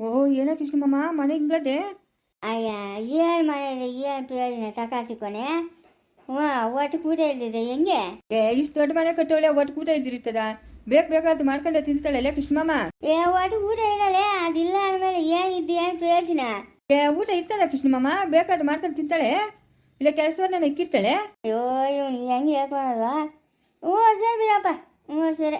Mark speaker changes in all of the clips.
Speaker 1: ಓಹೋ ಏನೋ ಕೃಷ್ಣಮ್ಮ ಮನೆ ಹಿಂಗದೆ?
Speaker 2: ಅಯ್ಯ ಏನು ಮನೆಯಲ್ಲಿ ಏನು ಪ್ರಯೋಜನ? ಸಾಕಾಸಿಕೊನೆ ಹ್ಞೂ ಒಟ್ಟು ಕೂಟ ಇದ್ದಿದೆ ಹೆಂಗೆ?
Speaker 1: ಏ ಇಷ್ಟು ದೊಡ್ಡ ಮನೆ ಕಟ್ಟೋಳೆ ಒಟ್ಟು ಕೂಟ ಇದ್ದಿರ್ತದ ಬೇಕ್ ಬೇಕಾದ್ದು ಮಾಡ್ಕೊಂಡೆ ತಿಂತಾಳೆ ಕೃಷ್ಣಮ್ಮ
Speaker 2: ಏ ಒಟ್ಟು ಊಟ ಇರಲ್ಲ ಅದಿಲ್ಲ ಅಂದಮೇಲೆ ಏನಿದ್ದು ಏನು ಪ್ರಯೋಜನ?
Speaker 1: ಏ ಊಟ ಇರ್ತದ ಕೃಷ್ಣಮ್ಮ ಬೇಕಾದ್ದು ಮಾಡ್ಕೊಂಡು ತಿಂತಾಳೆ? ಇಲ್ಲ ಕೆಲಸವನ್ನ ಇಕ್ಕಿರ್ತಾಳೆ
Speaker 2: ಅಯ್ಯೋ ಇವನು ಹೆಂಗೆ ಹೇಳ್ಕೊಳಲ್ಲ ಓ ಸರಿ ಬಿಡಪ್ಪ. ಹ್ಞೂ ಸರಿ.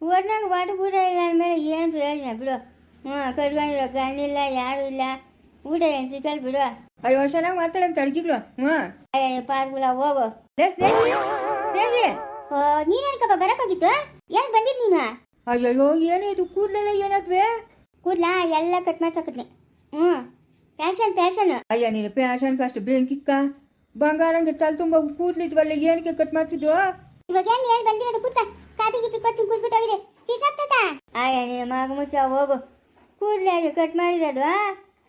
Speaker 2: ಒಟ್ನಾಗ ಒಟ್ಟು ಊಟ ಇಲ್ಲ ಅಂದಮೇಲೆ ಏನು ಪ್ರಯೋಜನ? ಬಿಡು. ಹ್ಞೂ ಕಟ್ಕೊಂಡಿರೋ ಗಂಡಿಲ್ಲ ಯಾರು ಇಲ್ಲ. ಊಟ ಏನು ಸಿಕ್ಕಲ್ ಬಿಡು.
Speaker 1: ಅಯ್ಯೋ ಚೆನ್ನಾಗಿ ಮಾತಾಡಂತ ಅಡ್ಗಿಗಳು. ಹ್ಞೂ
Speaker 2: ಅಯ್ಯ ಪಾರ್ಗುಲ ಹೋಗು.
Speaker 1: ಸ್ನೇಹಿ
Speaker 2: ನೀನೇನಕ್ಕಪ್ಪ ಬರಕ್ಕೋಗಿತ್ತು ಏನು ಬಂದಿದ್ ನೀನು?
Speaker 1: ಅಯ್ಯಯ್ಯೋ ಏನು ಇದು ಕೂದಲೆಲ್ಲ ಏನಾದ್ವೆ?
Speaker 2: ಕೂದ್ಲಾ ಎಲ್ಲ ಕಟ್ ಮಾಡ್ಸಕತ್ನಿ. ಹ್ಞೂ ಫ್ಯಾಷನ್ ಫ್ಯಾಷನ್
Speaker 1: ಅಯ್ಯ ನೀನು ಪ್ಯಾಶನ್ ಅಷ್ಟು ಬೆಂಕಿಕ್ಕ? ಬಂಗಾರಂಗೆ ತಲೆ ತುಂಬ ಕೂದ್ಲಿದ್ವಲ್ಲ ಏನಕ್ಕೆ ಕಟ್ ಮಾಡ್ಸಿದ್ವು
Speaker 2: ಇವಾಗ ಏನು ಹೇಳಿ ಬಂದಿರೋದು ಕೂತ ಕಾಪಿ ಗಿಫಿ ಕೊಟ್ಟು ಕುಡ್ಬಿಟ್ಟು ಹೋಗಿದೆ ತಾತ? ಅಯ್ಯ ನೀನು ಮಗ ಮುಚ್ಚ ಹೋಗು. ಕೂದಲಾಗಿ ಕಟ್ ಮಾಡಿರೋದು?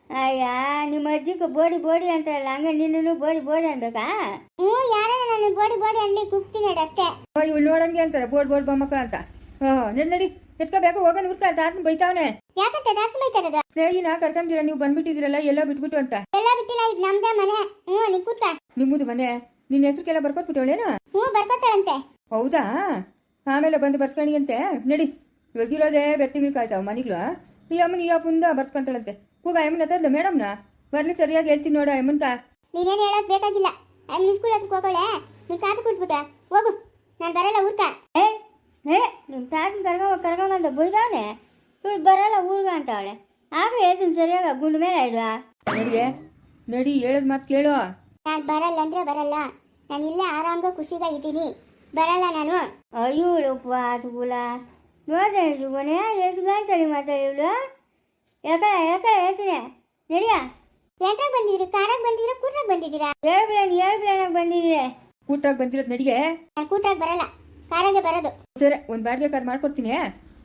Speaker 2: ಅಯ್ಯ ನಿಮ್ಮ ಅಜ್ಜಿಗೆ ಬೋಡಿ ಬೋಡಿ ಅಂತಾರಲ್ಲ ಹಂಗೆ ನಿನ್ನೂ ಬೋಡಿ ಬೋಡಿ ಅನ್ಬೇಕಾ? ಹ್ಞೂ ಯಾರೇ ನಾನು ಬೋಡಿ ಬೋಡಿ ಅನ್ಲಿ ಕುಗ್ತೀನಿ ಅಷ್ಟೇ.
Speaker 1: ಇವ್ಳು ನೋಡಂಗೆ ಅಂತಾರೆ ಬೋರ್ಡ್ ಬೋರ್ಡ್ ಬೊಮ್ಮಕ್ಕ ಅಂತ. ಹಾ ನಡಿ ನಡಿ ಎತ್ಕೋಬೇಕು ಹೋಗೋಣ ಹುಡ್ಕ ತಾತನ ಬೈತಾವನೆ.
Speaker 2: ಯಾಕಂತ ದಾಸ ಬೈತಾರದು?
Speaker 1: ಸ್ನೇಹಿನ ಕರ್ಕೊಂತೀರ ನೀವು ಬಂದ್ಬಿಟ್ಟಿದ್ದೀರಲ್ಲ ಎಲ್ಲ ಬಿಟ್ಬಿಟ್ಟು ಅಂತ.
Speaker 2: ಎಲ್ಲ ಬಿಟ್ಟಿಲ್ಲ ಇದು ನಮ್ದೇ ಮನೆ. ಹ್ಞೂ ನೀ ಕೂತ
Speaker 1: ನಿಮ್ಮದು ಮನೆ ನಿನ್ನ ಹೆಸರಿಗೆಲ್ಲ ಬರ್ಕೊಟ್ಬಿಟ್ಟವಳೇನು?
Speaker 2: ಹ್ಞೂ ಬರ್ಕೊತಾಳಂತೆ.
Speaker 1: ಹೌದಾ? ಆಮೇಲೆ ಬಂದು ಬರ್ಸ್ಕೊಂಡಿ ಅಂತೆ. ನಡಿ ಇವಾಗಿರೋದೇ ಬೆಟ್ಟಿಗಳು ಕಾಯ್ತಾವ ಮನೆಗಳು ಈ ಅಮ್ಮನ ಈ ಅಪ್ಪಂದ ಬರ್ಸ್ಕೊಂತಾಳಂತೆ ಕೂಗ ಅಮ್ಮನ ಹತ್ತದ್ಲ ಮೇಡಮ್ನ? ಬರ್ಲಿ ಸರಿಯಾಗಿ ಹೇಳ್ತೀನಿ ನೋಡ ಅಮ್ಮನ್ಕ.
Speaker 2: ನೀನೇನು ಹೇಳೋದು ಬೇಕಾಗಿಲ್ಲ. ಅಮ್ಮನ ಸ್ಕೂಲ್ ಹತ್ರಕ್ಕೆ ಹೋಗೋಳೆ. ನೀನು ಕಾಪಿ ಕೊಟ್ಬಿಟ್ಟ ಹೋಗು. ನಾನು ಬರಲ್ಲ ಊರ್ಕ. ಏ ಏ ನಿಮ್ಮ ತಾತನ ಕರ್ಕೊಂಬ ಕರ್ಕೊಂಬಂದ ಬೈದವನೆ ಇವಳು ಬರಲ್ಲ ಊರ್ಗ ಅಂತ ಅವಳೆ ಆಗ ಹೇಳ್ತೀನಿ ಸರಿಯಾಗ ಗುಂಡು ಮೇಲೆ ಇಡುವ
Speaker 1: ನಡಿಗೆ ನಡಿ ಹೇಳದ್ ಮಾತು ಕೇಳು.
Speaker 2: ನಾನು ಬರಲ್ಲ ಅಂದ್ರೆ ಬರಲ್ಲ. ನಾನು ಇಲ್ಲೇ ಆರಾಮ್ಗ ಖುಷಿಗ ಇದ್ದೀನಿ. ಬರಲ್ಲ ನಾನು. ಅಯ್ಯೋಳು ಪಾತುಗುಲ ನೋಡ್ದೆ ಸುಗನೆ ಎಷ್ಟು ಗಂಟಲಿ ಮಾತಾಡಿ ಇವಳು? ಯಾಕಡೆ ಯಾಕಡೆ ಹೇಳ್ತೀನಿ. ನಡಿಯ? ಎಂಟ್ರಾಗ ಬಂದಿದ್ದೀರಿ? ಕಾರಾಗ ಬಂದಿದ್ದೀರಾ? ಕೂಟ್ರಾಗ ಬಂದಿದ್ದೀರಾ? ಏಳು ಬಿಳನ್ ಏಳು ಬಿಳನಾಗ ಬಂದಿದ್ದೀರಿ
Speaker 1: ಕೂಟಾಗ ಬಂದಿರೋದು ನಡಿಗೆ?
Speaker 2: ನಾನು ಕೂಟ್ರಾಗ ಬರಲ್ಲ. ಕಾರಾಗೆ ಬರೋದು.
Speaker 1: ಸರಿ ಒಂದು ಬಾಡಿಗೆ ಕಾರ್ ಮಾಡ್ಕೊಡ್ತೀನಿ.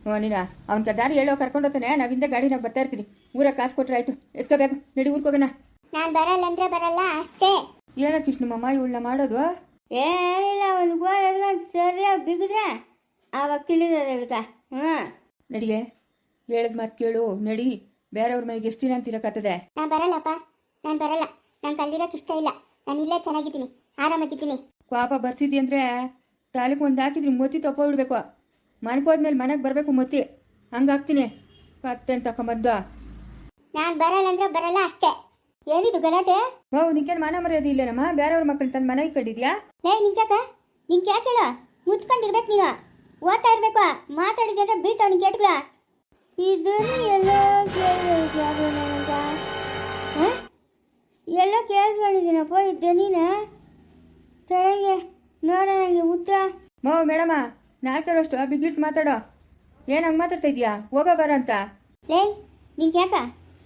Speaker 1: ಹ್ಞೂ ನೀನು? ಅವ್ನ ದಾರಿ ಹೇಳೋ ಕರ್ಕೊಂಡು ಹೋಗ್ತಾನೆ ನಾವಿಂದ ಗಾಡಿನಾಗ ಬರ್ತಾ ಇರ್ತೀನಿ. ಊರಾಗ ಕಾಸು ಕೊಟ್ರೆ ಆಯ್ತು. ಎತ್ಕೋಬೇಕು. ನಡಿ ಊರ್ಕೋಗೋಣ
Speaker 2: ನಾನು ಬರಲ್ಲ ಅಂದ್ರೆ ಬರಲ್ಲ ಅಷ್ಟೇ.
Speaker 1: ಏನೋ ಕೃಷ್ಣಮ್ಮ ಇವಳನ್ನ ಮಾಡೋದು?
Speaker 2: ಏನಿಲ್ಲ ಒಂದು ಗೋಲ್ ಸರಿಯಾಗಿ ಬಿಗಿದ್ರೆ. ಆವಾಗ ತಿಳಿದದ ಇವಳ್ಕ ಹ್ಞೂ
Speaker 1: ನಡಿಗೆ ಹೇಳದ್ ಮಾತು ಕೇಳು. ನಡಿ ಬೇರೆಯವ್ರ ಮನೆಗೆ ಎಷ್ಟು ದಿನ ಅಂತಿರಕತ್ತದೆ
Speaker 2: ನಾನು ಬರಲ್ಲಪ್ಪ. ನಾನು ಬರಲ್ಲ. ನಾನು ಕಲ್ದಿರೋಕೆ ಇಷ್ಟ ಇಲ್ಲ. ನಾನು ಇಲ್ಲೇ ಚೆನ್ನಾಗಿದ್ದೀನಿ. ಆರಾಮಾಗಿದ್ದೀನಿ.
Speaker 1: ಪಾಪ ಬರ್ಸಿದ್ದಿ ಅಂದ್ರೆ ತಾಲೂಕು ಒಂದು ಹಾಕಿದ್ರಿ ಮೊತ್ತಿ ತಪ್ಪ ಬಿಡ್ಬೇಕು. ಮನೆಗೆ ಮನಕ್ ಮನೆಗೆ ಬರಬೇಕು ಮೊತ್ತಿ. ಹಂಗಾಗ್ತೀನಿ ಕತ್ತೆ ತಕೊಂಬಂದು.
Speaker 2: ನಾನು ಬರಲ್ಲ ಅಂದ್ರೆ ಬರಲ್ಲ ಅಷ್ಟೇ. ಏನಿದು ಗಲಾಟೆ?
Speaker 1: ಓ ನಿಂಕೇನು ಮನ ಮರೆಯೋದು ಇಲ್ಲೇನಮ್ಮ? ಬೇರೆಯವ್ರ ಮಕ್ಕಳು ತಂದು ಮನೆಗೆ ಕಟ್ಟಿದ್ಯಾ?
Speaker 2: ಲೇ ನಿಂಕ್ಯಾಕ ನಿಂಗೆ ಯಾಕೆ ಹೇಳ? ಮುಚ್ಕೊಂಡಿರ್ಬೇಕು ನೀನು. ಓದ್ತಾ ಇರ್ಬೇಕು ಮಾತಾಡಿದ್ರೆ ಅಂದ್ರೆ ಬೀಳ್ತಾವ ನಿಂಗೆ ಕೇಟ್ಗಳ ಇದನ್ನು ಎಲ್ಲೋ ಹ? ಎಲ್ಲೋ ಕೇಳಿಸ್ಕೊಂಡಿದ್ದೀನಪ್ಪ ಈ ದನಿನ. ತೆಳಗೆ ನೋಡ ನನಗೆ ಉತ್ತರ
Speaker 1: ಮೋ ಮೇಡಮ್ಮ ನಾಲ್ಕರಷ್ಟು ಬಿಗಿಟ್ ಮಾತಾಡೋ. ಏನು ಹಂಗೆ ಮಾತಾಡ್ತಾ ಇದೀಯಾ ಹೋಗೋ ಬರ ಅಂತ.
Speaker 2: ಲೇ ನಿನ್ ಕ್ಯಾಕ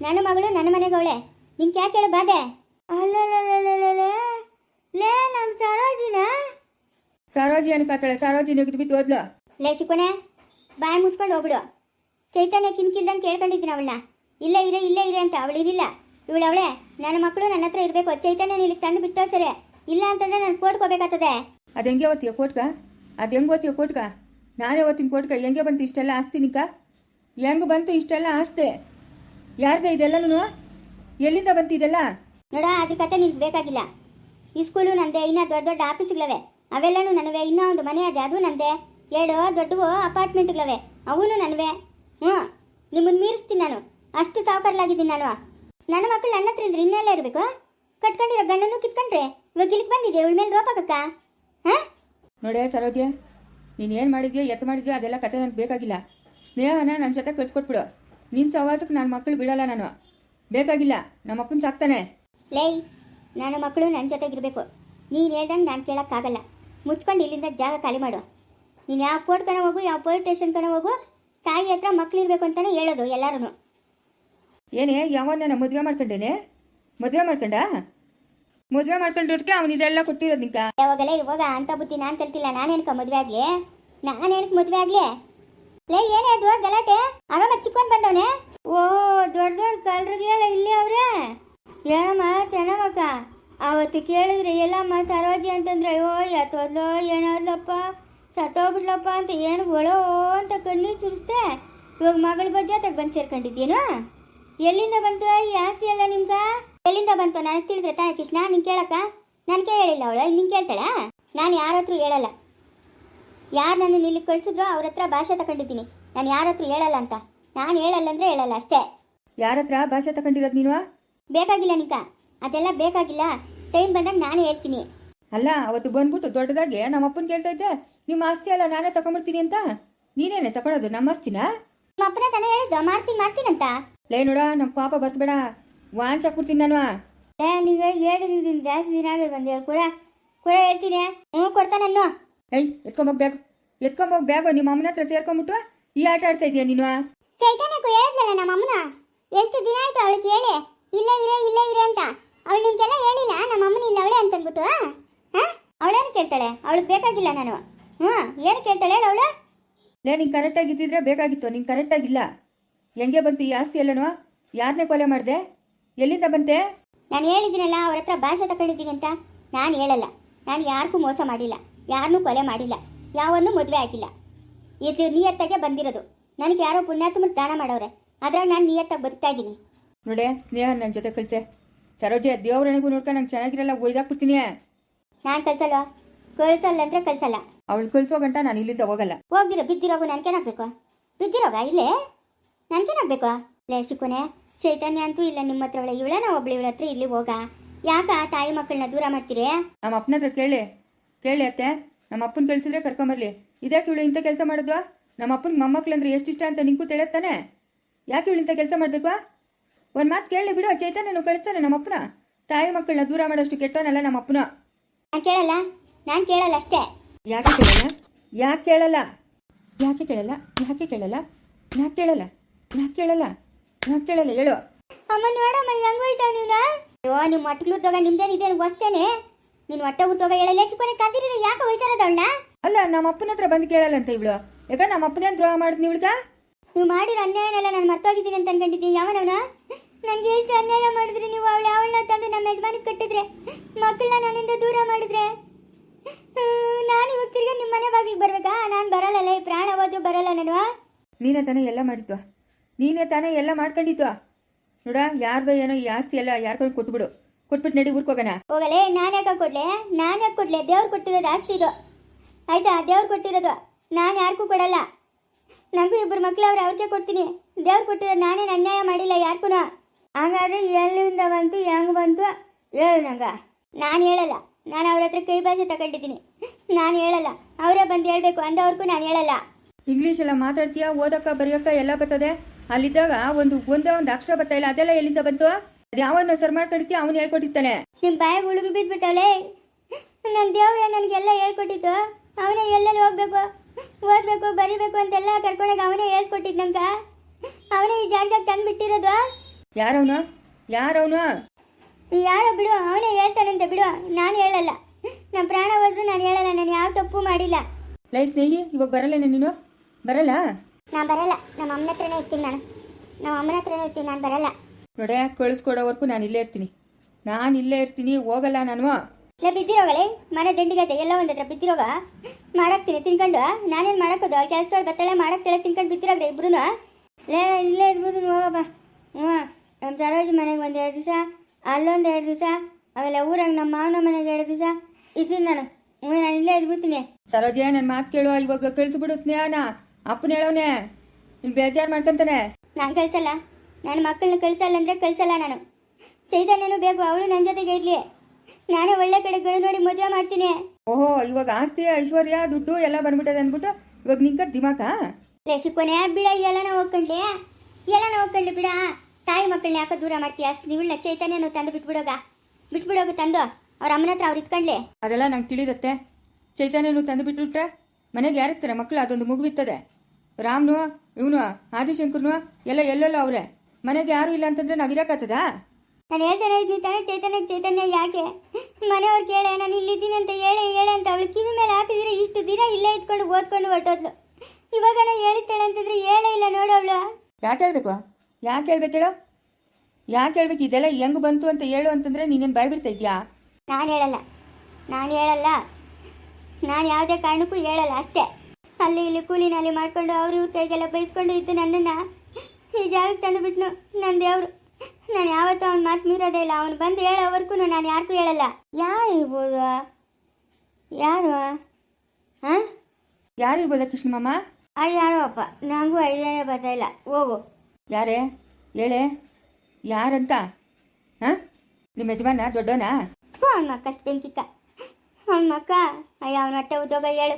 Speaker 2: ನನ್ನ ಮಗಳು ನನ್ನ ಮನೆಗೆ ಅವಳೆ. ನಿನ್ ಕ್ಯಾಕ್ ಹೇಳ ಬಾದೆ ಲೇ ನಮ್ಮ ಸರೋಜಿನ
Speaker 1: ಸರೋಜಿ ಅನ್ಕಾತಾಳೆ ಸರೋಜಿ ನೆಗೆದು ಬಿದ್ದು ಹೋದ್ಲು
Speaker 2: ಲೇ ಶಿಕೋನೆ ಬಾಯಿ ಮುಚ್ಕೊಂಡು ಹೋಗ್ಬಿಡು. ಚೈತನ್ಯ ಕಿನ್ಕಿಲ್ದಂಗೆ ಕೇಳ್ಕೊಂಡಿದ್ದೀನಿ ಅವಳನ್ನ. ಇಲ್ಲೇ ಇರೆ ಇಲ್ಲೇ ಇರೆ ಅಂತ ಅವಳು ಇರಿಲ್ಲ ಇವಳು ಅವಳೆ ನನ್ನ ಮಕ್ಕಳು ನನ್ನ ಹತ್ರ ಇರಬೇಕು ಚೈತನ್ಯ ಇಲ್ಲಿಗೆ ತಂದು ಬಿಟ್ಟೋ ಸರಿ. ಇಲ್ಲ ಅಂತಂದ್ರೆ ನಾನು ಕೋರ್ಟ್ಕೋಬೇಕಾಗ್ತದೆ
Speaker 1: ಅದು ಹೆಂಗೆ ಓದ್ತೀಯ ಕೋಟ್ಕ ಅದು ಹೆಂಗೆ ಓದ್ತೀಯ ಕೋಟ್ಕ ನಾನೇ ಓದ್ತೀನಿ ಕೋಟ್ಕ ಹೆಂಗೆ ಬಂತು ಇಷ್ಟೆಲ್ಲ ಆಸ್ತಿ ನಿಕ್ಕ ಹೆಂಗೆ ಬಂತು ಇಷ್ಟೆಲ್ಲ ಆಸ್ತಿ? ಯಾರ್ದ ಇದೆಲ್ಲನೂ? ಎಲ್ಲಿಂದ ಬಂತು ಇದೆಲ್ಲ?
Speaker 2: ನೋಡ ಅದು ಕತೆ ನಿನ್ಗೆ ಬೇಕಾಗಿಲ್ಲ. ಈ ಸ್ಕೂಲು ನಂದೇ ಇನ್ನೂ ದೊಡ್ಡ ದೊಡ್ಡ ಆಫೀಸ್ಗಳವೆ ಅವೆಲ್ಲನೂ ನನಗೆ ಇನ್ನೂ ಒಂದು ಮನೆ ಅದೇ ಅದು ನಂದೆ. ಎರಡು ದೊಡ್ಡವು ಅಪಾರ್ಟ್ಮೆಂಟ್ಗಳವೆ. ಅವನು ನನವೆ. ಹ್ಞೂ ನಿಮ್ಮನ್ನು ಮೀರಿಸ್ತೀನಿ ನಾನು. ಅಷ್ಟು ಸಾವುಕಾರಲಾಗಿದ್ದೀನಿ ನಾನು. ನನ್ನ ಮಕ್ಕಳು ನನ್ನ ಹತ್ರ ಇದ್ರೆ ಇನ್ನೆಲ್ಲ ಇರಬೇಕು? ಕಟ್ಕೊಂಡಿರೋ ಗಂಡನೂ ಕಿತ್ಕೊಂಡ್ರೆ? ಇವಾಗ ಇಲ್ಲಿಗೆ ಬಂದಿದೆ ಇವಳ ಮೇಲೆ ರೋಪಾಕಕ್ಕ ಹಾಂ?
Speaker 1: ನೋಡೇ ಸರೋಜೆ ನೀನು ಏನು ಮಾಡಿದ್ಯೋ ಎತ್ತು ಮಾಡಿದ್ಯೋ ಅದೆಲ್ಲ ಕತೆ ನನಗೆ ಬೇಕಾಗಿಲ್ಲ. ಸ್ನೇಹನ ನನ್ನ ಜೊತೆ ಕಳ್ಸಿಕೊಟ್ಬಿಡು. ನಿನ್ನ ಸವಾಸಕ್ಕೆ ನನ್ನ ಮಕ್ಕಳು ಬಿಡಲ್ಲ ನಾನು. ಬೇಕಾಗಿಲ್ಲ ನಮ್ಮ ಅಪ್ಪನ ಸಾಕ್ತಾನೆ.
Speaker 2: ಲೈ ನನ್ನ ಮಕ್ಕಳು ನನ್ನ ಜೊತೆಗಿರಬೇಕು ನೀನು ಹೇಳ್ದಂಗೆ ನಾನು ಕೇಳೋಕ್ಕಾಗಲ್ಲ. ಮುಚ್ಕೊಂಡು ಇಲ್ಲಿಂದ ಜಾಗ ಖಾಲಿ ಮಾಡು. ನೀನು ಯಾವ ಕೋರ್ಟ್ ಕನ ಹೋಗು ಯಾವ ಪೊಲೀಸ್ ಸ್ಟೇಷನ್ ಕನ ಹೋಗು ತಾಯಿ ಹತ್ರ ಮಕ್ಳು ಇರಬೇಕು ಅಂತಲೇ ಹೇಳೋದು ಎಲ್ಲರೂ
Speaker 1: ಏನೇ ಯಾವನ್ನ ಮದುವೆ ಮಾಡ್ಕೊಂಡೇನೆ? ಮದುವೆ ಮಾಡ್ಕೊಂಡ? ಮದುವೆ ಮಾಡ್ಕೊಂಡಿರೋದಕ್ಕೆ ಅವನು ಇದೆಲ್ಲ ಕೊಟ್ಟಿರೋದು ನಿಂಕ.
Speaker 2: ಯಾವಾಗಲೇ ಇವಾಗ ಅಂತ ಬುದ್ಧಿ ನಾನು ಕಲ್ತಿಲ್ಲ ನಾನೇನಕ ಮದುವೆ ಆಗಲಿ? ನಾನೇನಕ್ಕೆ ಮದುವೆ ಆಗಲಿ? ಲೇ ಏನೇ ಅದು ಗಲಾಟೆ? ಆಗ ಚಿಕ್ಕೊಂಡ್ ಬಂದವನೆ? ಓ ದೊಡ್ಡ ದೊಡ್ಡ ಕಲ್ರಿಗೆಲ್ಲ ಇಲ್ಲಿ ಅವ್ರೆ. ಏನಮ್ಮ ಚೆನ್ನಮ್ಮಕ್ಕ? ಅವತ್ತು ಕೇಳಿದ್ರೆ ಎಲ್ಲಮ್ಮ ಸರೋಜಿ ಅಂತಂದ್ರೆ ಅಯ್ಯೋ ಎತ್ತೋದ್ಲೋ ಏನಾದ್ಲಪ್ಪ? ಸತ್ತೋಗ್ಬಿಡ್ಲಪ್ಪ ಅಂತ ಏನು ಒಳೋ ಅಂತ ಕಣ್ಣೀರು ಸುರಿಸ್ದೆ. ಇವಾಗ ಮಗಳ ಬಜ್ಜಾತಾಗ ಬಂದು ಸೇರ್ಕೊಂಡಿದ್ದೀನೋ ಎಲ್ಲಿಂದ ಬಂತು ಈ ಆಸೆ ಎಲ್ಲ ನಿಮ್ಗ? ಎಲ್ಲಿಂದ ಬಂತು? ನನಗೆ ತಿಳಿದ್ರೆ ತಾನೆ ಕೃಷ್ಣ ನಿನ್ ಕೇಳಕ್ಕ? ನನ್ ಹೇಳಿಲ್ಲ ಅವಳು ನಿನ್ ಕೇಳ್ತಾಳ? ನಾನು ಯಾರ ಹತ್ರ ಹೇಳಲ್ಲ. ಯಾರು ನನ್ನ ಇಲ್ಲಿ ಕಳ್ಸಿದ್ರು ಅವ್ರ ಹತ್ರ ಭಾಷೆ ತಕೊಂಡಿದ್ದೀನಿ. ನಾನು ಯಾರ ಹತ್ರ ಹೇಳಲ್ಲ ಅಂತ. ನಾನು ಹೇಳಲ್ಲ ಅಂದ್ರೆ ಹೇಳಲ್ಲ ಅಷ್ಟೇ.
Speaker 1: ಯಾರ ಹತ್ರ ಭಾಷೆ ತಗೊಂಡಿರೋದು ನೀನು?
Speaker 2: ಬೇಕಾಗಿಲ್ಲ ನಿಕ ಅದೆಲ್ಲ ಬೇಕಾಗಿಲ್ಲ. ಟೈಮ್ ಬಂದಾಗ ನಾನೇ ಹೇಳ್ತೀನಿ.
Speaker 1: ಅಲ್ಲ ಅವತ್ತು ಬಂದ್ಬಿಟ್ಟು ದೊಡ್ಡದಾಗಿ ನಮ್ಮ ಅಪ್ಪನ ಕೇಳ್ತಾ ಇದ್ದೆ ನಿಮ್ಮ ಆಸ್ತಿ ಅಲ್ಲ ನಾನೇ ತಗೊಂಬರ್ತೀನಿ ಅಂತ? ನೀನೇನೆ ತಗೊಳೋದು ನಮ್ಮ ಆಸ್ತಿನ?
Speaker 2: ನಿಮ್ಮ ಅಪ್ಪನ ತಾನೇ ಹೇಳಿದ್ದು ಮಾಡ್ತೀನಿ ಮಾಡ್ತೀನಂತ
Speaker 1: ಲೇ ನೋಡ ನಮ್ಮ ಪಾಪ ಬರ್ಸ್ಬೇಡ ವಾಂಚ್ ಹಾಕ್ಬಿಡ್ತೀನಿ ನಾನು.
Speaker 2: ಏ ನಿಂಗೆ ಹೇಳಿದ್ದೀನಿ ಜಾಸ್ತಿ ದಿನ ಆಗಿ ಬಂದು ಹೇಳಿ ಕೂಡ. ಕೂಡ ಹೇಳ್ತೀನಿ. ಹ್ಞೂ ಕೊಡ್ತಾನನ್ನು
Speaker 1: ಏಯ್ ಎತ್ಕೊಂಬೋಗ್ ಬ್ಯಾಗು. ಎತ್ಕೊಂಬೋಗ್ ಬ್ಯಾಗು ನಿಮ್ಮ ಅಮ್ಮನ ಹತ್ರ ಸೇರ್ಕೊಂಬಿಟ್ಟು ಈ ಆಟ ಆಡ್ತಾ ಇದೀಯ ನೀನು?
Speaker 2: ಚೈತನ್ಯಕ್ಕೂ ಹೇಳಿದ್ಲಲ್ಲ ನಮ್ಮ ಅಮ್ಮನ? ಎಷ್ಟು ದಿನ ಆಯ್ತು ಅವಳಿಗೆ ಹೇಳಿ ಇಲ್ಲ ಇರ ಇಲ್ಲ ಇರ ಅಂತ. ಅವಳು ನಿಮ್ಗೆಲ್ಲ ಹೇಳಿಲ್ಲ? ನಮ್ಮ ಅಮ್ಮನ ಇಲ್ಲ ಅವಳೇ ಅಂತ ಅಂದ್ಬಿಟ್ಟು ಹಾ? ಅವಳೇನು ಕೇಳ್ತಾಳೆ? ಅವಳಿಗೆ ಬೇಕಾಗಿಲ್ಲ ನಾನು. ಹ್ಞೂ ಏನು ಕೇಳ್ತಾಳೆ ಅವಳು?
Speaker 1: ಲೇ ನಿಂಗೆ ಕರೆಕ್ಟಾಗಿ ಇದ್ದಿದ್ರೆ ಬೇಕಾಗಿತ್ತು ನೀನು ಕರೆಕ್ಟಾಗಿಲ್ಲ ಹೆಂಗೆ ಬಂತು ಈ ಆಸ್ತಿ ಎಲ್ಲನು? ಯಾರನ್ನೇ ಕೊಲೆ ಮಾಡಿದೆ? ಎಲ್ಲಿಂದ ಬಂತೆ?
Speaker 2: ನಾನು ಹೇಳಿದ್ದೀನಲ್ಲ ಅವ್ರ ಹತ್ರ ಭಾಷೆ ತಗೊಂಡಿದ್ದೀನಿ ಅಂತ. ನಾನು ಹೇಳಲ್ಲ. ನಾನು ಯಾರಿಗೂ ಮೋಸ ಮಾಡಿಲ್ಲ. ಯಾರನ್ನೂ ಕೊಲೆ ಮಾಡಿಲ್ಲ. ಯಾವನ್ನೂ ಮದುವೆ ಆಗಿಲ್ಲ. ಇದು ನಿಯತ್ತಾಗೆ ಬಂದಿರೋದು. ನನಗೆ ಯಾರೋ ಪುಣ್ಯಾತ್ಮರು ದಾನ ಮಾಡೋರೆ. ಅದ್ರಾಗ ನಾನು ನಿಯತ್ತಾಗಿ ಬದುಕ್ತಾ ಇದ್ದೀನಿ.
Speaker 1: ನೋಡೆ ಸ್ನೇಹ ನನ್ನ ಜೊತೆ ಕಳಿಸೆ. ಸರೋಜೆ ದೇವ್ರನಿಗೂ ನೋಡ್ಕೊಂಡು ನಂಗೆ ಚೆನ್ನಾಗಿರಲ್ಲ ಒಯ್ದಾಕ್ಬಿಡ್ತೀನಿ.
Speaker 2: ನಾನು ಕಲ್ಸಲ್ವ? ಕಳ್ಸಲ್ಲ ಅಂದ್ರೆ ಕಳ್ಸಲ್ಲ.
Speaker 1: ಅವಳು ಕಳ್ಸೋ ಗಂಟ ನಾನು ಇಲ್ಲಿಂದ ಹೋಗಲ್ಲ.
Speaker 2: ಹೋಗಿರ ಬಿದ್ದಿರೋಗು ನನ್ಕೇನಾಗ್ಬೇಕು ಬಿದ್ದಿರೋಗ ಇಲ್ಲೇ? ನನ್ಕೇನಾಗ್ಬೇಕು ಲೇ ಶಿಕೋನೆ ಚೈತನ್ಯ ಅಂತೂ ಇಲ್ಲ ನಿಮ್ಮ ಹತ್ರ ಒಳ ಇವಳ ನಾ ಒಬ್ಳು ಇವಳ ಹತ್ರ ಇಲ್ಲಿ ಹೋಗ. ಯಾಕ ತಾಯಿ ಮಕ್ಕಳನ್ನ ದೂರ ಮಾಡ್ತೀರಿ?
Speaker 1: ನಮ್ಮ ಅಪ್ಪನ ಹತ್ರ ಕೇಳಿ. ಕೇಳಿ ಅತ್ತೆ. ನಮ್ಮ ಅಪ್ಪನ ಕಳ್ಸಿದ್ರೆ ಕರ್ಕೊಂಬರ್ಲಿ ಇದಕ್ಕೆ ಇವಳು ಇಂಥ ಕೆಲಸ ಮಾಡಿದ್ವಾ? ನಮ್ಮ ಅಪ್ಪನ ಮೊಮ್ಮಕ್ಳು ಅಂದ್ರೆ ಎಷ್ಟು ಇಷ್ಟ ಅಂತ ನಿಂಗೂ ತಿಳಿಯತ್ತಾನೆ ಯಾಕೆ ಇವಳು ಇಂಥ ಕೆಲಸ ಮಾಡಬೇಕು? ಒಂದು ಮಾತು ಕೇಳಿ ಬಿಡು. ಚೈತನ್ಯನು ಕಳಿಸ್ತಾನೆ ನಮ್ಮ ಅಪ್ಪನ. ತಾಯಿ ಮಕ್ಕಳನ್ನ ದೂರ ಮಾಡೋಷ್ಟು ಕೆಟ್ಟವನಲ್ಲ ನಮ್ಮ ಅಪ್ಪನ.
Speaker 2: ನಾನು ಕೇಳಲ್ಲ ನಾನು ಕೇಳಲ್ಲ ಅಷ್ಟೇ.
Speaker 1: ಯಾಕೆ ಕೇಳಲ್ಲ? ಯಾಕೆ ಕೇಳಲ್ಲ? ಯಾಕೆ ಕೇಳಲ್ಲ? ಯಾಕೆ ಕೇಳಲ್ಲ? ಯಾಕೆ ಕೇಳಲ್ಲ? ಯಾಕೆ ಕೇಳಲ್ಲ? ಯಾಕೆ ಕೇಳಲ್ಲ? ಹೇಳು.
Speaker 2: ಅಮ್ಮ ನೋಡಮ್ಮ ಹೆಂಗ್ ಹೋಯ್ತಾ ನೀನ? ಅಯ್ಯೋ ನಿಮ್ಮ ಮಟ್ಲು ಉದ್ಯೋಗ ನಿಮ್ದೇನಿದೆ ಹೊಸ್ತೇನೆ? ನೀನು ಹೊಟ್ಟೆ ಉದ್ಯೋಗ ಹೇಳಲ್ಲ ಶಿಕೋನೆ ಕಲ್ತಿರಿ ಯಾಕೆ ಹೋಯ್ತಾರ ದೊಣ್ಣ
Speaker 1: ಅಲ್ಲ ನಮ್ಮ ಅಪ್ಪನ ಹತ್ರ ಬಂದು ಕೇಳಲ್ಲ ಅಂತ ಇವಳು. ಯಾಕ ನಮ್ಮ ಅಪ್ಪನೇ ದ್ರೋಹ ಮಾಡಿದ್ನಿ ಇವಳಿಗ?
Speaker 2: ನೀವು ಮಾಡಿರೋ ಅನ್ಯಾಯನೆಲ್ಲ ನಾನು ಮರ್ತೋಗಿದ್ದೀನಿ ಅಂತ ಅನ್ಕೊಂಡಿದ್ದೀನಿ ಯಾವನವನ? ನನಗೆ ಎಷ್ಟು ಅನ್ಯಾಯ ಮಾಡಿದ್ರೆ ನೀವು? ಅವಳು ಅವಳನ್ನ ತಂದು ನಮ್ಮ ಯಜಮಾನಿಗೆ ಕಟ್ಟಿದ್ರೆ? ಮಕ್ಕಳನ್ನ ನನ್ನಿಂದ ದೂರ ಮಾಡಿದ್ರೆ? ನಾನು ಇವಾಗ ತಿರ್ಗಿ ನಿಮ್ಮ ಮನೆ ಬಾಗಿಲಿಗೆ ಬರ್ಬೇಕಾ? ನಾನು ಬರಲ್ಲಲ್ಲ ಈ ಪ್ರಾಣ ಹೋದ್ರು ಬರಲ್ಲ ನಾನು.
Speaker 1: ನೀನೇ ತಾನೇ ಎಲ್ಲ ಮಾಡಿದ್ವ? ನೀನೇ ತಾನೇ ಎಲ್ಲ ಮಾಡ್ಕೊಂಡಿದ್ವ? ನೋಡ ಯಾರ್ದೋ ಏನೋ ಈ ಆಸ್ತಿ ಎಲ್ಲ ಯಾರ್ಕೊಂಡು ಕೊಟ್ಬಿಡು. ಕೊಟ್ಬಿಟ್ಟು ನಡಿ ಊರ್ಕೋಗೋಣ
Speaker 2: ಹೋಗಲೇ ನಾನು ಯಾಕೆ ಕೊಡ್ಲೆ? ನಾನು ಯಾಕೆ ಕೊಡ್ಲೆ? ದೇವ್ರು ಕೊಟ್ಟಿರೋದು ಆಸ್ತಿ ಇದು. ಆಯ್ತಾ? ದೇವ್ರು ಕೊಟ್ಟಿರೋದು. ನಾನು ಯಾರಿಗೂ ಕೊಡಲ್ಲ. ನನಗೂ ಇಬ್ಬರು ಮಕ್ಳು ಅವ್ರು ಅವ್ರಿಗೆ ಕೊಡ್ತೀನಿ. ದೇವ್ರು ಕೊಟ್ಟಿರೋದು ನಾನೇನು ಅನ್ಯಾಯ ಮಾಡಿಲ್ಲ ಯಾರಿಗೂ ಹಾಗಾದ್ರೆ ಎಲ್ಲಿಂದ ಬಂತು ಹೆಂಗ್ ಬಂತು? ಹೇಳು ನಂಗ. ನಾನು ಹೇಳಲ್ಲ. ನಾನು ಅವ್ರ ಹತ್ರ ಕೈ ಭಾಷೆ ತಗೊಂಡಿದ್ದೀನಿ. ನಾನು ಹೇಳಲ್ಲ. ಅವರೇ ಬಂದು ಹೇಳ್ಬೇಕು. ಅಂದವ್ರಿಗೂ ನಾನು ಹೇಳಲ್ಲ.
Speaker 1: ಇಂಗ್ಲೀಷ್ ಎಲ್ಲ ಮಾತಾಡ್ತೀಯ? ಓದಕ್ಕ ಬರೆಯೋಕ್ಕ ಎಲ್ಲ ಬರ್ತದೆ? ಅಲ್ಲಿದ್ದಾಗ ಒಂದು ಒಂದೇ ಒಂದು ಅಕ್ಷರ ಬರ್ತಾ ಇಲ್ಲ. ಅದೆಲ್ಲ ಎಲ್ಲಿಂದ ಬಂತು? ಅದು ಯಾವನ್ನ ಸರ್ ಮಾಡ್ಕೊಂಡಿರ್ತೀಯ ಅವನು ಹೇಳ್ಕೊಟ್ಟಿರ್ತಾನೆ.
Speaker 2: ನಿಮ್ಮ ಬಾಯಿ ಉಳುಗು ಬಿದ್ಬಿಟ್ಟವಳೆ. ನನ್ನ ದೇವ್ರೆ ನನಗೆಲ್ಲ ಹೇಳ್ಕೊಟ್ಟಿತ್ತು ಅವನೇ ಎಲ್ಲೆಲ್ಲಿ ಹೋಗ್ಬೇಕು? ಓದ್ಬೇಕು ಬರಿಬೇಕು ಅಂತೆಲ್ಲ ಕರ್ಕೊಂಡಾಗ ಅವನೇ ಹೇಳ್ಕೊಟ್ಟಿದ್ ನಂಗ. ಅವನೇ ಈ ಜಾಗದಾಗ ತಂದು ಬಿಟ್ಟಿರೋದು
Speaker 1: ಯಾರವನು? ಯಾರವನು?
Speaker 2: ಯಾರೋ ಬಿಡು ಅವನೇ ಹೇಳ್ತಾನಂತೆ ಬಿಡು ನಾನು ಹೇಳಲ್ಲ. ನಮ್ಮ ಪ್ರಾಣ ಹೋದ್ರು ನಾನು ಹೇಳಲ್ಲ. ನಾನು ಯಾವ ತಪ್ಪು ಮಾಡಿಲ್ಲ.
Speaker 1: ಲೈ ಸ್ನೇಹಿ ಇವಾಗ ಬರಲ್ಲ ನೀನು? ಬರಲ್ಲ?
Speaker 2: ನಾನು ಬರಲ್ಲ. ನಮ್ಮ ಅಮ್ಮನ ಹತ್ರನೇ ಇರ್ತೀನಿ ನಾನು. ನಮ್ಮ ಅಮ್ಮನ ಹತ್ರನೇ ಇರ್ತೀನಿ. ನಾನು ಬರಲ್ಲ.
Speaker 1: ನೋಡೆ ಕಳಿಸ್ಕೊಡೋವರೆಗೂ ನಾನು ಇಲ್ಲೇ ಇರ್ತೀನಿ. ನಾನು ಇಲ್ಲೇ ಇರ್ತೀನಿ. ಹೋಗಲ್ಲ ನಾನು.
Speaker 2: ಇಲ್ಲ ಬಿದ್ದಿರೋಗಳೆ ಮನೆ ದಂಡಿಗತ್ತೆ ಎಲ್ಲ ಒಂದ್ ಹತ್ರ ಬಿದ್ದಿರೋಗ? ಮಾಡಾಕ್ತೀನಿ ತಿನ್ಕೊಂಡು. ನಾನೇನು ಮಾಡಕ್ಕೋದು? ಅವ್ಳ ಕೆಲಸದವ್ಳು ಬತ್ತಾಳೆ ಮಾಡಕ್ತಾಳೆ ತಿನ್ಕೊಂಡು ಬಿದ್ದಿರೋಗ್ರೆ ಇಬ್ರು ಲೇ ಇಲ್ಲೇ ಇದ್ಬಿಟ್ಟು ಹೋಗಪ್ಪ. ಹ್ಞೂ ನಮ್ಮ ಸರೋಜಿ ಮನೆಗೆ ಒಂದು ಎರಡು ದಿವಸ ಅಲ್ಲೊಂದು ಎರಡು ದಿವಸ ಆಮೇಲೆ ಊರಾಗ ನಮ್ಮ ಮಾವನ ಮನೆಗೆ ಎರಡು ದಿವಸ ಇದ್ದೀನಿ ನಾನು. ಹ್ಞೂ ನಾನು ಇಲ್ಲೇ ಇದ್ಬಿಡ್ತೀನಿ.
Speaker 1: ಸರೋಜೆ ನನ್ನ ಮಾತು ಕೇಳುವ ಇವಾಗ ಕಳಿಸ್ಬಿಡು ಸ್ನೇಹನ. ಅಪ್ಪನ ಹೇಳೋನೆ. ನೀನು ಬೇಜಾರು ಮಾಡ್ಕೊಂತಾನೆ.
Speaker 2: ನಾನು ಕಳಿಸಲ್ಲ. ನನ್ನ ಮಕ್ಕಳನ್ನ ಕಳಿಸಲ್ಲ ಅಂದರೆ ಕಳಿಸಲ್ಲ ನಾನು. ಚೈತನ್ಯನೂ ಬೇಕು ಅವಳು ನನ್ನ ಜೊತೆಗೆ ಇರಲಿ. ನಾನೇ ಒಳ್ಳೆ ಕಡೆ ಗಳು ನೋಡಿ ಮದುವೆ ಮಾಡ್ತೀನಿ.
Speaker 1: ಓಹೋ ಇವಾಗ ಆಸ್ತಿ ಐಶ್ವರ್ಯ ದುಡ್ಡು ಎಲ್ಲ ಬಂದ್ಬಿಟ್ಟದೆ ಅಂದ್ಬಿಟ್ಟು ಇವಾಗ ನಿಂಕ ದಿಮಾಕ?
Speaker 2: ಲೇ ಕೊನೆ ಬಿಡ ಎಲ್ಲನ ಹೋಗ್ಕೊಂಡ್ಲಿ. ಎಲ್ಲನ ಹೋಗ್ಕೊಂಡ್ಲಿ ಬಿಡ. ತಾಯಿ ಮಕ್ಕಳನ್ನ ಯಾಕೋ ದೂರ ಮಾಡ್ತೀಯ? ನೀವುಳ್ಳ ಚೈತನ್ಯನು ತಂದು ಬಿಟ್ಬಿಡೋಗ. ಬಿಟ್ಬಿಡೋಗ ತಂದು. ಅವ್ರ ಅಮ್ಮನ ಹತ್ರ ಅವ್ರು ಇತ್ಕೊಂಡ್ಲೆ
Speaker 1: ಅದೆಲ್ಲ ನಂಗೆ ತಿಳಿದತ್ತೆ. ಚೈತನ್ಯನು ತಂದು ಬಿಟ್ಬಿಟ್ರೆ ಮನೆಗೆ ಯಾರಿರ್ತಾರೆ ಮಕ್ಕಳು ಅದೊಂದು ಮುಗುವಿತ್ತದೆ ರಾಮ್ನು ಇವನು ಆದಿಶಂಕರ್ನು ಎಲ್ಲ ಎಲ್ಲೆಲ್ಲೋ ಅವರೇ. ಮನೆಗೆ ಯಾರು ಇಲ್ಲ ಅಂತಂದ್ರೆ ನಾವು ಇರಕ್ಕಾಗ್ತದಾ?
Speaker 2: ನಾನು ಹೇಳ್ತಾನೆ ಇದ್ನಿ ತಾನೇ ಚೈತನ್ಯ ಚೈತನ್ಯ ಯಾಕೆ? ಮನೆಯವ್ರು ಕೇಳೆ ನಾನು ಇಲ್ಲಿದ್ದೀನಿ ಅಂತ ಹೇಳಿ ಹೇಳೆ ಅಂತ ಅವಳು ಕಿವಿ ಮೇಲೆ ಹಾಕಿದ್ರೆ ಇಷ್ಟು ದಿನ ಇಲ್ಲೇ ಇದ್ಕೊಂಡು ಓದ್ಕೊಂಡು ಹೊಟ್ಟೋದ್ಲು ಇವಾಗ ನಾನು ಹೇಳ್ತಾಳೆ ಅಂತಂದ್ರೆ ಹೇಳೇ ಇಲ್ಲ ನೋಡು ಅವಳು.
Speaker 1: ಯಾಕೆ ಹೇಳ್ಬೇಕು? ಯಾಕೆ ಹೇಳ್ಬೇಕು ಹೇಳೋ? ಯಾಕೆ ಹೇಳ್ಬೇಕು? ಇದೆಲ್ಲ ಹೆಂಗ್ ಬಂತು ಅಂತ ಹೇಳು ಅಂತಂದ್ರೆ ನೀನೇನ್ ಬಾಯ್ ಬಿಡ್ತಾ ಇದ್ಯಾ?
Speaker 2: ನಾನು ಹೇಳಲ್ಲ. ನಾನು ಹೇಳಲ್ಲ. ನಾನು ಯಾವುದೇ ಕಾರಣಕ್ಕೂ ಹೇಳಲ್ಲ ಅಷ್ಟೇ. ಅಲ್ಲಿ ಇಲ್ಲಿ ಕೂಲಿನಲ್ಲಿ ಮಾಡ್ಕೊಂಡು ಅವ್ರ ಇವ್ರ ಕೈಗೆಲ್ಲ ಬೈಸ್ಕೊಂಡು ಇದ್ದು ನನ್ನನ್ನು ಈ ಜಾಗಕ್ಕೆ ತಂದು ಬಿಟ್ನು ನನ್ನ ದೇವ್ರು. ನಾನು ಯಾವತ್ತೂ ಅವ್ನ ಮಾತು ಮೀರೋದೇ ಇಲ್ಲ. ಅವನು ಬಂದು ಹೇಳೋವರೆಗೂ ನಾನು ಯಾರಿಗೂ ಹೇಳಲ್ಲ. ಯಾರು ಇರ್ಬೋದು? ಯಾರು? ಹಾಂ?
Speaker 1: ಯಾರಿರ್ಬೋದ ಕೃಷ್ಣಮ್ಮ?
Speaker 2: ಆ ಯಾರೋ ಅಪ್ಪ. ನನಗೂ ಐಡಿಯಾನೇ ಬರ್ತಾ ಇಲ್ಲ. ಹೋಗು.
Speaker 1: ಯಾರೇ? ಹೇಳೆ? ಯಾರಂತ? ಹಾಂ? ನಿಮ್ಮ ಯಜಮಾನ ದೊಡ್ಡೋನಾ
Speaker 2: ಅವನ ಮಕ್ಕ ಅಷ್ಟು ಬೆಂಕಿಕ್ಕ. ಅವನ ಮಕ್ಕ ಅಯ್ಯ ಅವನ ಹೊಟ್ಟೆ ಉದ್ಯೋಗ ಹೇಳು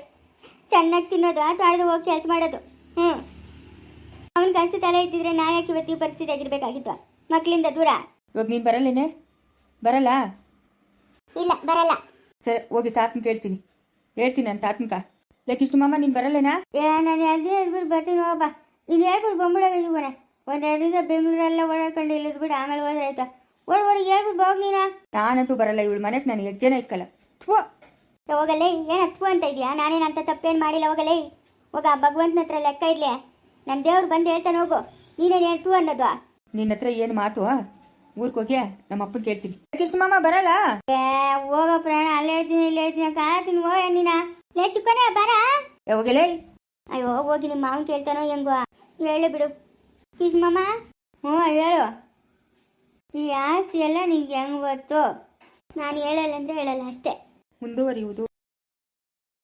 Speaker 2: ಚೆನ್ನಾಗಿ ತಿನ್ನೋದು ತಾಳ್ದು ಹೋಗಿ ಕೆಲಸ ಮಾಡೋದು. ಹ್ಞೂ. ಅವನ್ ಕಷ್ಟ ತಲೆ ಇದ್ದಿದ್ರೆ ನಾ ಯಾಕೆ ಇವತ್ತು ಈ ಪರಿಸ್ಥಿತಿ ಆಗಿರ್ಬೇಕಾಗಿತ್ತು? ಮಕ್ಕಳಿಂದ ದೂರ?
Speaker 1: ಇವಾಗ ನೀನು ಬರಲ್ಲೇನೆ ಬರಲ್ಲ?
Speaker 2: ಇಲ್ಲ ಬರಲ್ಲ.
Speaker 1: ಸರಿ ಹೋಗಿ ತಾತನ ಕೇಳ್ತೀನಿ. ಹೇಳ್ತೀನಿ ನಾನು ತಾತನ್ಕ ಲೇ ಮಾಮ ನೀನು ಬರಲ್ಲೇನಾ?
Speaker 2: ಏ ನಾನು ಎದ್ಬಿಟ್ಟು ಬರ್ತೀನಿ ಹೋಗಪ್ಪ ಇದು ಹೇಳ್ಬಿಟ್ಟು ಗೊಂಬಿಡಾಗ ಇವ್ವನೆ ಒಂದೆರಡು ದಿವಸ ಬೆಂಗಳೂರೆಲ್ಲ ಓಡಾಡ್ಕೊಂಡು ಇಲ್ಲಿದ್ಬಿಟ್ಟು ಆಮೇಲೆ ಹೋದ್ರೆ ಆಯ್ತಾ? ಓಡ್ ಓಡಿ ಹೇಳ್ಬಿಟ್ಟು ಹೋಗ್ ನೀನ?
Speaker 1: ನಾನಂತೂ ಬರಲ್ಲ ಇವಳು ಮನೆಗೆ ನಾನು ಹೆಜ್ಜೆನೇ ಇಕ್ಕಲ್ಲ. ಥ್ವ
Speaker 2: ಏ, ಏನ್ ಹತ್ವು ಅಂತ ಇದೆಯಾ? ನಾನೇನಂತ ತಪ್ಪೇನು ಮಾಡಿಲ್ಲ ಹೋಗಲೇ ಹೋಗ ಭಗವಂತನ ಹತ್ರ ಲೆಕ್ಕ ಇರ್ಲಿ ನನ್ನ ದೇವ್ರು ಬಂದು ಹೇಳ್ತಾನೆ ಹೋಗು. ನೀನೇನು ಹೇಳ್ತು ಅನ್ನೋದು?
Speaker 1: ನಿನ್ನ ಹತ್ರ ಏನು ಮಾತು ಊರ್ಗೆ ಹೋಗಿ ನಮ್ಮ ಅಪ್ಪನ ಕೇಳ್ತೀನಿ. ಕೃಷ್ಣ ಮಾಮ ಬರಲ್ಲ?
Speaker 2: ಏ ಹೋಗ ಪ್ರಾಣ ಅಲ್ಲಿ ಹೇಳ್ತೀನಿ ಇಲ್ಲಿ ಹೇಳ್ತೀನಿ ಕಾತೀನಿ ಹೋಗ ನೀನ? ಲೇ ಚಿಕ್ಕನೇ ಬರ?
Speaker 1: ಯಾವಾಗಲೇ ಹೋಗಲೇ?
Speaker 2: ಅಯ್ಯೋ ಹೋಗಿ ನಿಮ್ಮ ಮಾವನ್ ಕೇಳ್ತಾನೋ ಹೆಂಗೋ? ಹೇಳು ಬಿಡು. ಕಿಸ್ಮಮ್ಮ ಹ್ಞೂ, ಹೇಳು. ಈ ಆಸ್ತಿ ಎಲ್ಲ ನಿಂಗೆ ಹೆಂಗ್ ಬರ್ತು ನಾನು ಹೇಳಲ್ಲ ಅಂದ್ರೆ ಹೇಳಲ್ಲ, ಅಷ್ಟೇ.
Speaker 1: ಮುಂದುವರಿಯುವುದು.